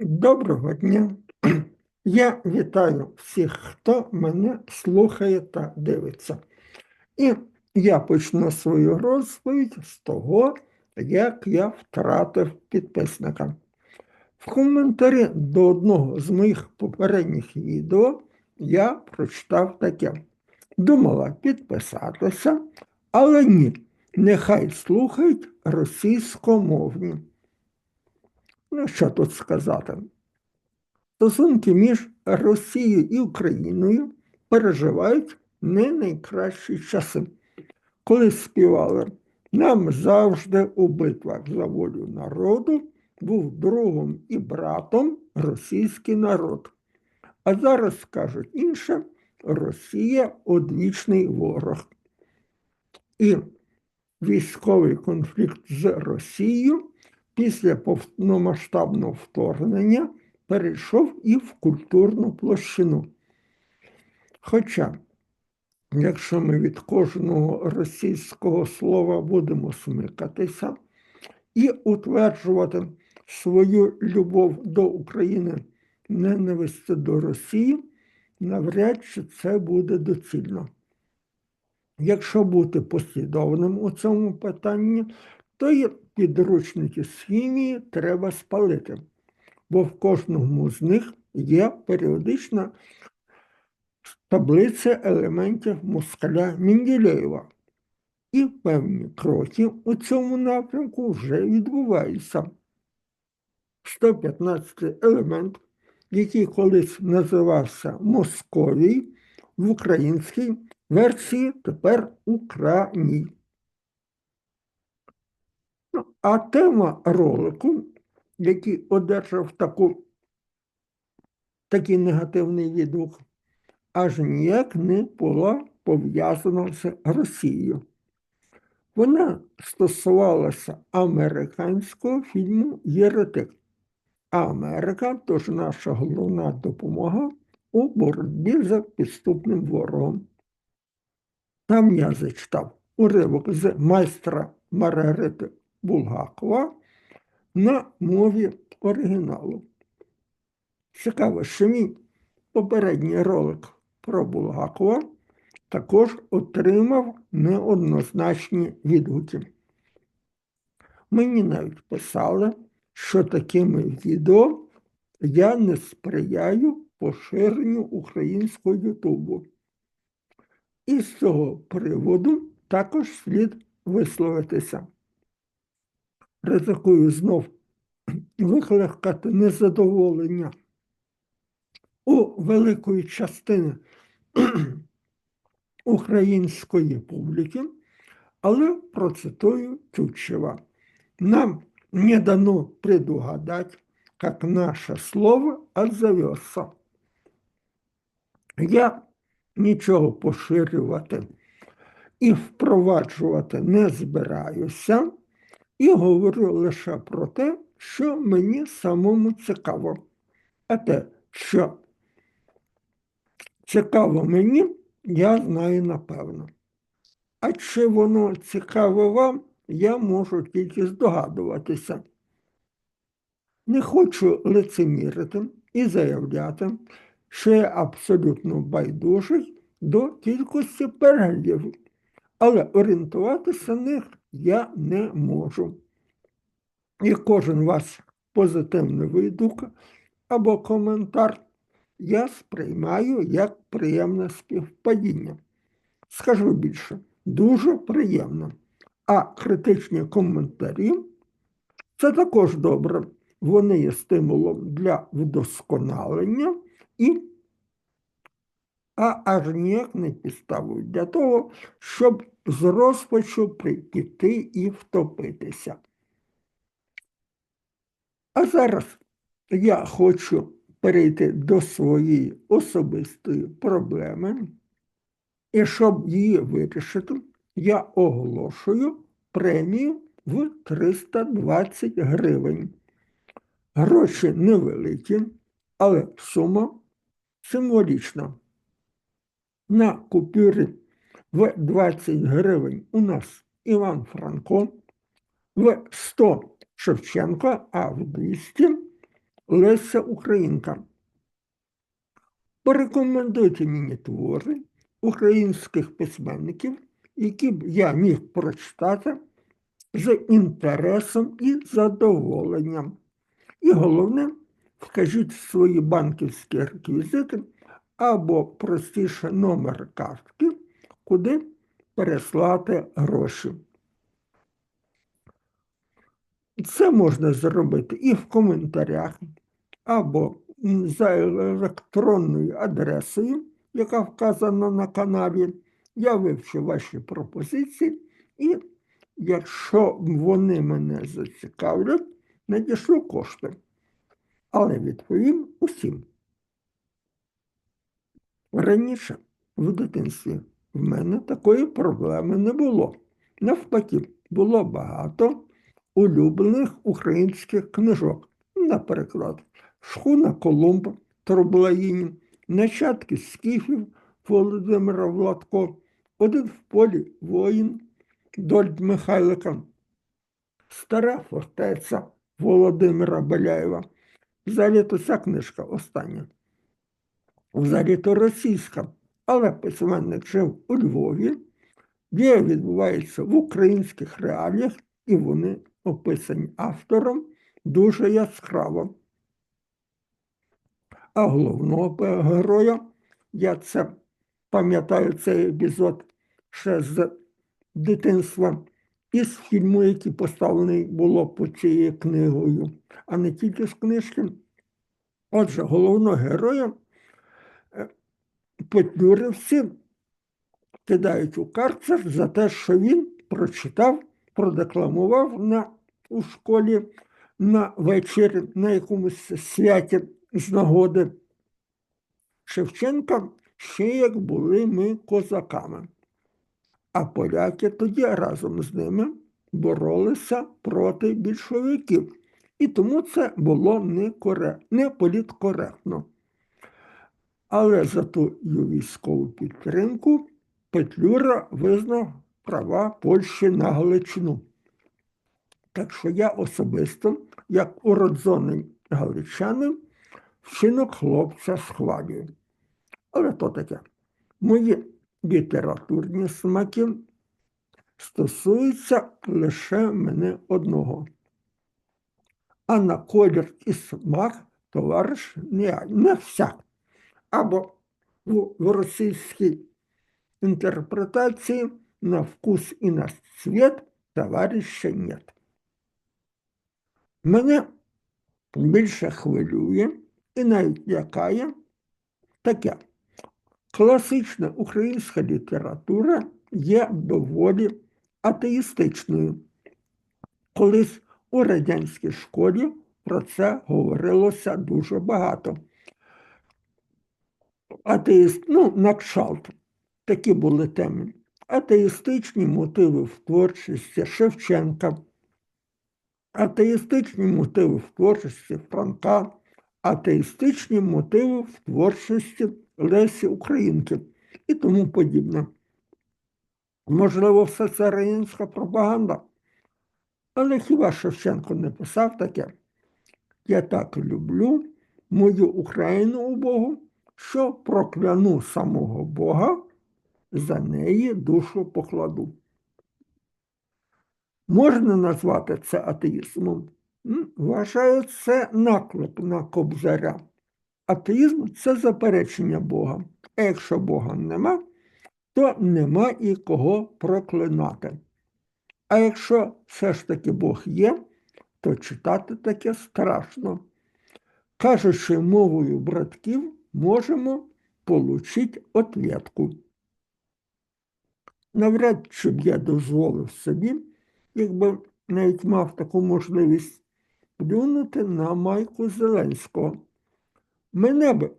Доброго дня. Я вітаю всіх, хто мене слухає та дивиться. І я почну свою розповідь з того, як я втратив підписника. В коментарі до одного з моїх попередніх відео я прочитав таке. Думала підписатися, але ні, нехай слухають російськомовні. Ну, що тут сказати? Стосунки між Росією і Україною переживають не найкращі часи. Коли співали нам завжди у битвах за волю народу був другом і братом російський народ. А зараз кажуть інше, Росія одвічний ворог. І військовий конфлікт з Росією після повномасштабного вторгнення перейшов і в культурну площину. Хоча, якщо ми від кожного російського слова будемо смикатися і утверджувати свою любов до України, ненависті до Росії, навряд чи це буде доцільно. Якщо бути послідовним у цьому питанні, то підручники з хімії треба спалити бо в кожному з них є періодична таблиця елементів москаля Мінділеєва. І певні кроки у цьому напрямку вже відбуваються. 115 елемент, який колись називався Московій, в українській версії тепер Україній. А тема ролику який одержав таку, такий негативний відгук, аж ніяк не була пов'язана з Росією. Вона стосувалася американського фільму Єретик. Америка тож наша головна допомога у боротьбі за підступним ворогом. Там я зачитав уривок з майстра Маргарити Булгакова на мові оригіналу. Цікаво, що мій попередній ролик про Булгакова також отримав неоднозначні відгуки. Мені навіть писали, що такими відео я не сприяю поширенню українського Ютубу. І з цього приводу також слід висловитися ризикую знов викликати незадоволення у великої частини української публіки, але процитую Тютчева. Нам не дано предугадать, как наше слово отзовется. Я нічого поширювати і впроваджувати не збираюся і говорю лише про те, що мені самому цікаво. А те, що цікаво мені, я знаю напевно. А чи воно цікаво вам, я можу тільки здогадуватися. Не хочу лицемірити і заявляти, що я абсолютно байдужий до кількості переглядів, але орієнтуватися на них я не можу. І кожен ваш позитивний видук або коментар я сприймаю як приємне співпадіння. Скажу більше, дуже приємно. А критичні коментарі це також добре. Вони є стимулом для вдосконалення і а аж ніяк не підставою для того, щоб з розпачу прийти і втопитися. А зараз я хочу перейти до своєї особистої проблеми, і щоб її вирішити, я оголошую премію в 320 гривень. Гроші невеликі, але сума символічна. На купюрі в 20 гривень у нас Іван Франко, в 100 Шевченко, а в 200 Леся Українка. Порекомендуйте мені твори українських письменників, які б я міг прочитати з інтересом і задоволенням. І головне, вкажіть свої банківські реквізити або простіше номер картки, куди переслати гроші. Це можна зробити і в коментарях, або за електронною адресою, яка вказана на каналі. Я вивчу ваші пропозиції, і якщо вони мене зацікавлять, надішлю кошти. Але відповім усім. Раніше в дитинстві в мене такої проблеми не було. Навпаки, було багато улюблених українських книжок. Наприклад, Шхуна Колумба Троблаїнів, Нащадки скіфів Володимира Владко, Один в полі воїн Дольд Михайлика, Стара фортеця Володимира Беляєва. Взагалі то ця книжка остання. Взагалі то російська, але письменник жив у Львові, дія відбувається в українських реаліях, і вони описані автором дуже яскраво. А головного героя, я це пам'ятаю цей епізод ще з дитинства, із фільму, який поставлений було по цією книгою, а не тільки з книжки. Отже, головного героя петлюривці кидають у карцер за те, що він прочитав, продекламував на, у школі на вечір на якомусь святі з нагоди Шевченка, ще як були ми козаками. А поляки тоді разом з ними боролися проти більшовиків. І тому це було не, коре... не політкоректно. Але за ту військову підтримку Петлюра визнав права Польщі на Галичину. Так що я особисто, як уродзоний галичанин, вчинок хлопця схвалюю. Але то таке. Мої літературні смаки стосуються лише мене одного. А на колір і смак товариш не, не всяк. Або в російській интерпретации на вкус и на цвет товариша нет. Мене більше хвилює і навіть лякає таке. Класична українська література є доволі атеїстичною. Колись у радянській школі про це говорилося дуже багато. Атеїст, ну, накшалт такі були теми. Атеїстичні мотиви в творчості Шевченка, атеїстичні мотиви в творчості Франка, атеїстичні мотиви в творчості Лесі Українки і тому подібне. Можливо, все це радянська пропаганда. Але хіба Шевченко не писав таке? Я так люблю мою Україну у Богу, що прокляну самого Бога за неї душу покладу. Можна назвати це атеїзмом? Вважаю, це наклеп на кобзаря. Атеїзм це заперечення Бога. А якщо Бога нема, то нема і кого проклинати. А якщо все ж таки Бог є, то читати таке страшно. Кажучи мовою братків, можемо отримати ответку навряд чи б я дозволив собі, якби навіть мав таку можливість плюнути на майку Зеленського. Мене б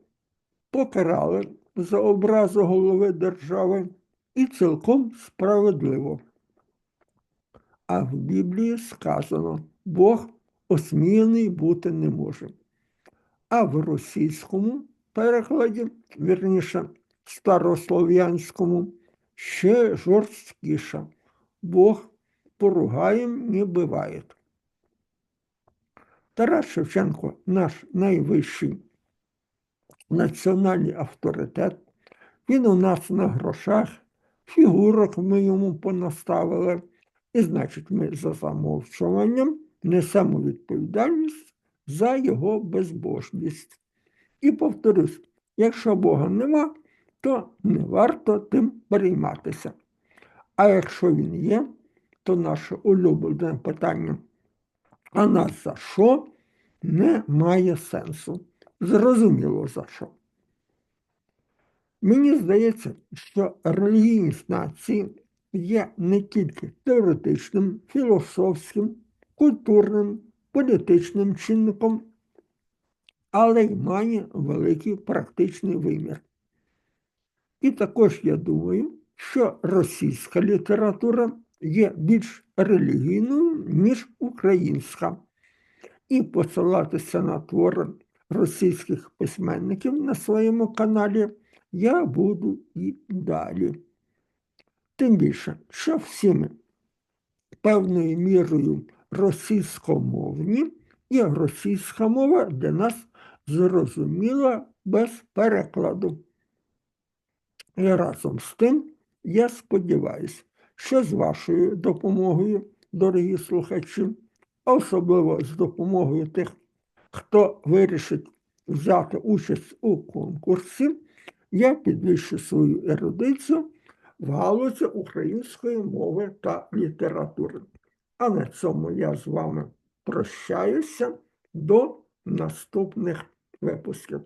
покарали за образу голови держави і цілком справедливо. А в Біблії сказано, Бог осміяний бути не може. А в російському перекладі, вірніше, старослов'янському, ще жорсткіша. Бог поругаєм не буває. Тарас Шевченко наш найвищий національний авторитет. Він у нас на грошах, фігурок ми йому понаставили. І значить, ми за замовчуванням несемо відповідальність за його безбожність. І повторюсь, якщо Бога нема, то не варто тим перейматися. А якщо він є, то наше улюблене питання, а нас за що не має сенсу. Зрозуміло за що. Мені здається, що релігійність нації є не тільки теоретичним, філософським, культурним, політичним чинником, але й має великий практичний вимір. І також я думаю, що російська література є більш релігійною, ніж українська. І посилатися на твори російських письменників на своєму каналі я буду і далі. Тим більше, що всі ми певною мірою російськомовні, і російська мова для нас зрозуміла без перекладу. І разом з тим я сподіваюся, що з вашою допомогою, дорогі слухачі, особливо з допомогою тих, хто вирішить взяти участь у конкурсі, я підвищу свою ерудицію в галузі української мови та літератури. А на цьому я з вами прощаюся до наступних випусків.